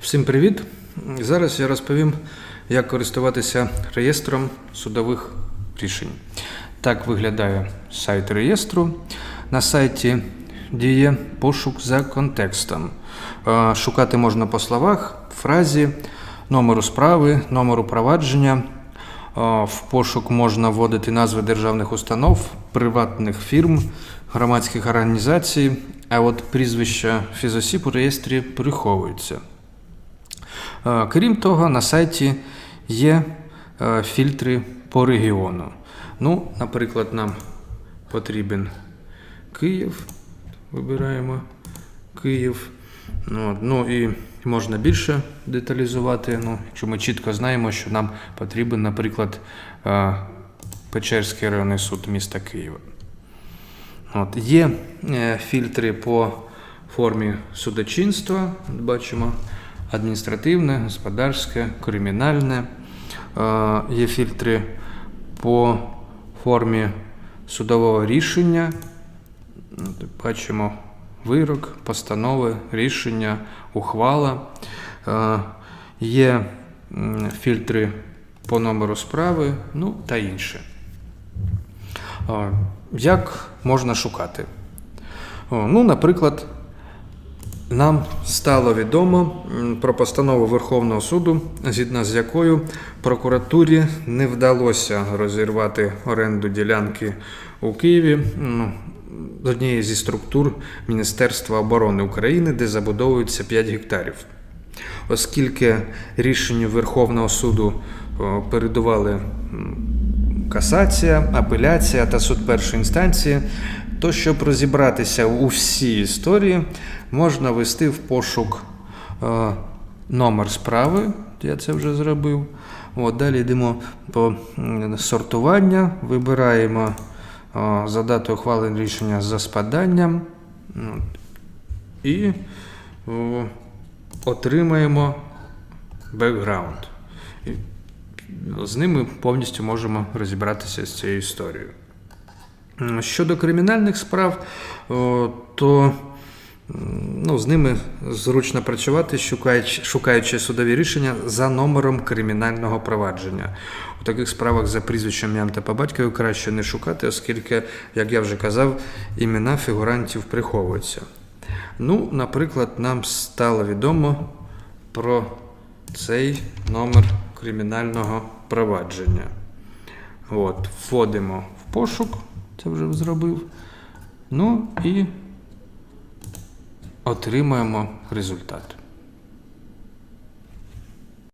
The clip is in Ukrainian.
Всім привіт! Зараз я розповім, як користуватися реєстром судових рішень. Так виглядає сайт реєстру. На сайті діє пошук за контекстом. Е, Шукати можна по словах, фразі, номеру справи, номеру провадження. Е, В пошук можна вводити назви державних установ, приватних фірм, громадських організацій, а от прізвища фізосіб у реєстрі приховуються. Е, Крім того, на сайті є е, фільтри по регіону. Ну, наприклад, нам потрібен Київ. Вибираємо Київ. Ну, ну і можна більше деталізувати. Ну, якщо ми чітко знаємо, що нам потрібен, наприклад, е, Печерський районний суд міста Києва. От, є фільтри по формі судочинства. Бачимо адміністративне, господарське, кримінальне. Е, Є фільтри по формі судового рішення. Бачимо вирок, постанови, рішення, ухвала. Е, Є фільтри по номеру справи, ну та інше. Е, Як можна шукати? Ну, наприклад, нам стало відомо про постанову Верховного суду, згідно з якою прокуратурі не вдалося розірвати оренду ділянки у Києві ну, з однієї зі структур Міністерства оборони України, де забудовується 5 гектарів. Оскільки рішенню Верховного суду передували касація, апеляція та суд першої інстанції, то щоб розібратися у всій історії, можна ввести в пошук е, номер справи, я це вже зробив. От, далі йдемо по сортування, вибираємо е, за датою ухвалення рішення за спаданням і о, отримаємо бекграунд. З ними повністю можемо розібратися з цією історією. Щодо кримінальних справ, то ну, з ними зручно працювати, шукаючи, шукаючи судові рішення за номером кримінального провадження. У таких справах за прізвищем ім'ям та по батькові краще не шукати, оскільки, як я вже казав, імена фігурантів приховуються. Ну, наприклад, нам стало відомо про цей номер кримінального провадження. От, вводимо в пошук, це вже зробив. Ну і отримаємо результат.